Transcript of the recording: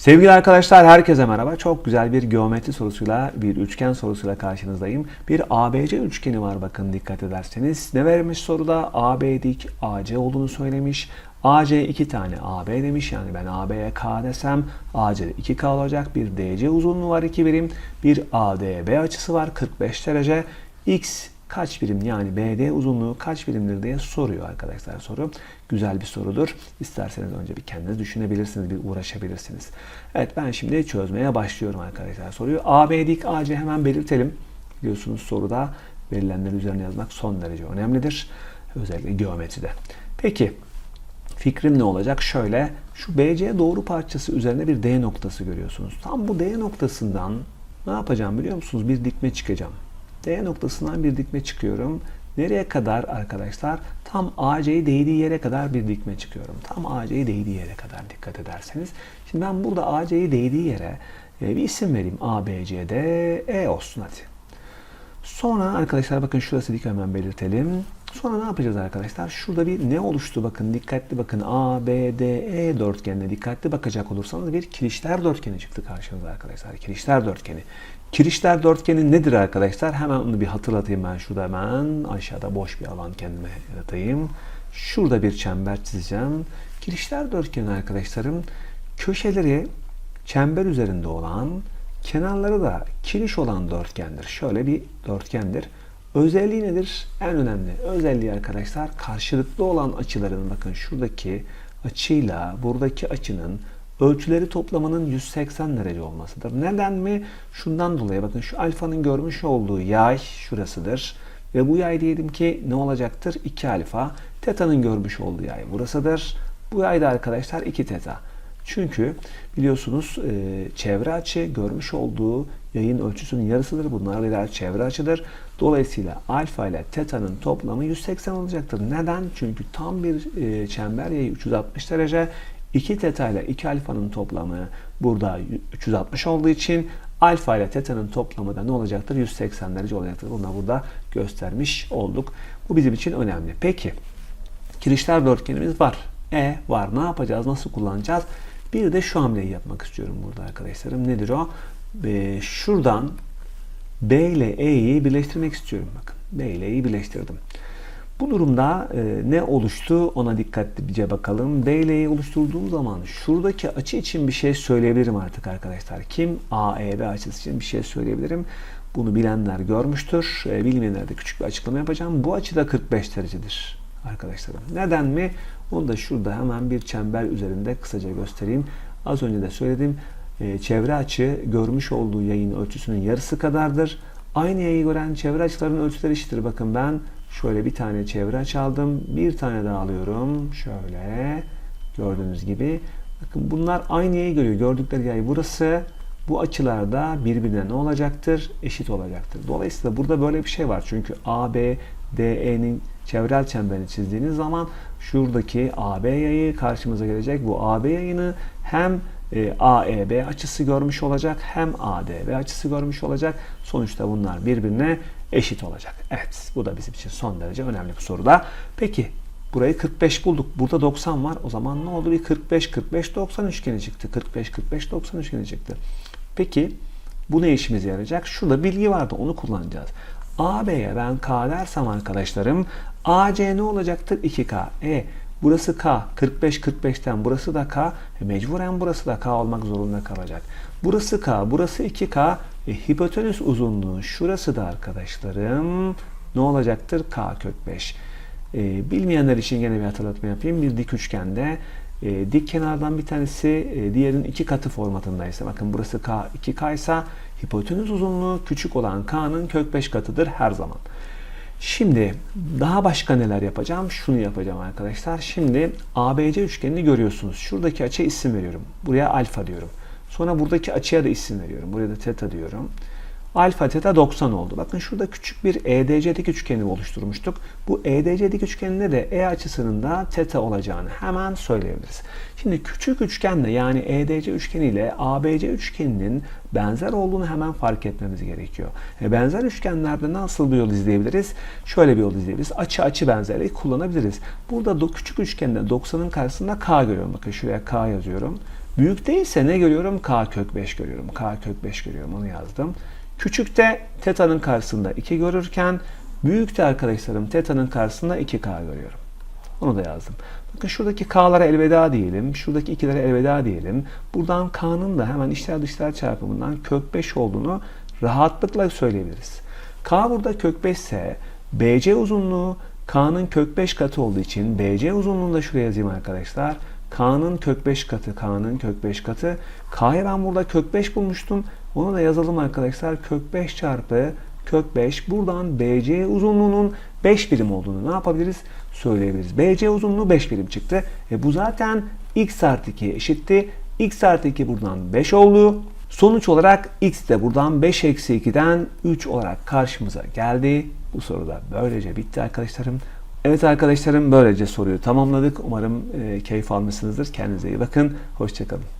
Sevgili arkadaşlar herkese merhaba. Çok güzel bir geometri sorusuyla, bir üçgen sorusuyla karşınızdayım. Bir ABC üçgeni var bakın dikkat ederseniz. Ne vermiş soruda? AB dik AC olduğunu söylemiş. AC iki tane AB demiş. Yani ben AB'ye K desem AC'de 2K olacak. Bir DC uzunluğu var 2 birim. Bir ADB açısı var 45 derece. X kaç birim yani BD uzunluğu kaç birimdir diye soruyor arkadaşlar soru. Güzel bir sorudur. İsterseniz önce bir kendiniz düşünebilirsiniz, bir uğraşabilirsiniz. Evet ben şimdi çözmeye başlıyorum arkadaşlar soruyu. AB dik AC hemen belirtelim. Biliyorsunuz soruda verilenler üzerine yazmak son derece önemlidir. Özellikle geometride. Peki fikrim ne olacak? Şöyle şu BC doğru parçası üzerine bir D noktası görüyorsunuz. Tam bu D noktasından ne yapacağım biliyor musunuz? Bir dikme çıkacağım. D noktasından bir dikme çıkıyorum. Nereye kadar arkadaşlar? Tam AC'yi değdiği yere kadar bir dikme çıkıyorum. Tam AC'yi değdiği yere kadar dikkat ederseniz. Şimdi ben burada AC'yi değdiği yere e, bir isim vereyim. A, B, C, D, E olsun hadi. Sonra arkadaşlar bakın şurası dik hemen belirtelim. Sonra ne yapacağız arkadaşlar? Şurada bir ne oluştu bakın dikkatli bakın A, B, D, E dörtgenine dikkatli bakacak olursanız bir kirişler dörtgeni çıktı karşınıza arkadaşlar. Kirişler dörtgeni. Kirişler dörtgeni nedir arkadaşlar? Hemen onu bir hatırlatayım ben şurada hemen aşağıda boş bir alan kendime yaratayım. Şurada bir çember çizeceğim. Kirişler dörtgeni arkadaşlarım köşeleri çember üzerinde olan kenarları da kiriş olan dörtgendir. Şöyle bir dörtgendir. Özelliği nedir? En önemli özelliği arkadaşlar karşılıklı olan açıların bakın şuradaki açıyla buradaki açının ölçüleri toplamanın 180 derece olmasıdır. Neden mi? Şundan dolayı bakın şu alfanın görmüş olduğu yay şurasıdır. Ve bu yay diyelim ki ne olacaktır? 2 alfa. Teta'nın görmüş olduğu yay burasıdır. Bu yay da arkadaşlar 2 teta. Çünkü biliyorsunuz e, çevre açı görmüş olduğu yayın ölçüsünün yarısıdır. Bunlar birer çevre açıdır. Dolayısıyla alfa ile teta'nın toplamı 180 olacaktır. Neden? Çünkü tam bir e, çember yayı 360 derece. 2 teta ile 2 alfanın toplamı burada 360 olduğu için alfa ile teta'nın toplamı da ne olacaktır? 180 derece olacaktır. Bunu da burada göstermiş olduk. Bu bizim için önemli. Peki kirişler dörtgenimiz var. E var. Ne yapacağız? Nasıl kullanacağız? Bir de şu hamleyi yapmak istiyorum burada arkadaşlarım. Nedir o? E, şuradan B ile E'yi birleştirmek istiyorum. Bakın B ile E'yi birleştirdim. Bu durumda e, ne oluştu ona dikkatlice bakalım. E'yi oluşturduğum zaman şuradaki açı için bir şey söyleyebilirim artık arkadaşlar. Kim? AEB açısı için bir şey söyleyebilirim. Bunu bilenler görmüştür. E, bilmeyenler de küçük bir açıklama yapacağım. Bu açı da 45 derecedir arkadaşlarım. Neden mi? Onu da şurada hemen bir çember üzerinde kısaca göstereyim. Az önce de söyledim. E, çevre açı görmüş olduğu yayın ölçüsünün yarısı kadardır. Aynı yayı gören çevre açılarının ölçüleri eşittir. Bakın ben şöyle bir tane çevre açı aldım. Bir tane daha alıyorum. Şöyle gördüğünüz gibi. Bakın bunlar aynı yayı görüyor. Gördükleri yay burası. Bu açılar da birbirine ne olacaktır? Eşit olacaktır. Dolayısıyla burada böyle bir şey var. Çünkü AB, DE'nin çevrel çemberini çizdiğiniz zaman şuradaki AB yayı karşımıza gelecek. Bu AB yayını hem e, AEB açısı görmüş olacak hem ADB açısı görmüş olacak. Sonuçta bunlar birbirine eşit olacak. Evet bu da bizim için son derece önemli bir soruda. Peki burayı 45 bulduk. Burada 90 var. O zaman ne oldu? Bir 45 45 90 üçgeni çıktı. 45 45 90 üçgeni çıktı. Peki bu ne işimize yarayacak? Şurada bilgi vardı. Onu kullanacağız. AB'ye ben K dersem arkadaşlarım AC ne olacaktır? 2K. E burası K. 45 45'ten burası da K. E, mecburen burası da K olmak zorunda kalacak. Burası K. Burası 2K. E, hipotenüs uzunluğu şurası da arkadaşlarım ne olacaktır? K kök 5. E, bilmeyenler için gene bir hatırlatma yapayım. Bir dik üçgende e, dik kenardan bir tanesi e, diğerinin iki katı formatındaysa bakın burası K 2K ise hipotenüs uzunluğu küçük olan K'nın kök 5 katıdır her zaman. Şimdi daha başka neler yapacağım? Şunu yapacağım arkadaşlar. Şimdi ABC üçgenini görüyorsunuz. Şuradaki açıya isim veriyorum. Buraya alfa diyorum. Sonra buradaki açıya da isim veriyorum. Buraya da teta diyorum. Alfa teta 90 oldu. Bakın şurada küçük bir EDC dik üçgeni oluşturmuştuk. Bu EDC dik üçgeninde de E açısının da teta olacağını hemen söyleyebiliriz. Şimdi küçük üçgenle yani EDC üçgeniyle ABC üçgeninin benzer olduğunu hemen fark etmemiz gerekiyor. E benzer üçgenlerde nasıl bir yol izleyebiliriz? Şöyle bir yol izleyebiliriz. Açı açı benzerliği kullanabiliriz. Burada küçük üçgende 90'ın karşısında K görüyorum. Bakın şuraya K yazıyorum. Büyükte ise ne görüyorum? K kök 5 görüyorum. K kök 5 görüyorum. Onu yazdım. Küçükte teta'nın karşısında 2 görürken büyükte arkadaşlarım teta'nın karşısında 2K görüyorum. Onu da yazdım. Bakın şuradaki K'lara elveda diyelim. Şuradaki 2'lere elveda diyelim. Buradan K'nın da hemen içler dışlar çarpımından kök 5 olduğunu rahatlıkla söyleyebiliriz. K burada kök 5 ise BC uzunluğu K'nın kök 5 katı olduğu için BC uzunluğunu da şuraya yazayım arkadaşlar. K'nın kök 5 katı, K'nın kök 5 katı. K'ya ben burada kök 5 bulmuştum. Onu da yazalım arkadaşlar. Kök 5 çarpı kök 5. Buradan BC uzunluğunun 5 birim olduğunu ne yapabiliriz? Söyleyebiliriz. BC uzunluğu 5 birim çıktı. E bu zaten x artı 2 eşitti. x artı 2 buradan 5 oldu. Sonuç olarak x de buradan 5 eksi 2'den 3 olarak karşımıza geldi. Bu soru da böylece bitti arkadaşlarım. Evet arkadaşlarım böylece soruyu tamamladık. Umarım e, keyif almışsınızdır. Kendinize iyi bakın. Hoşçakalın.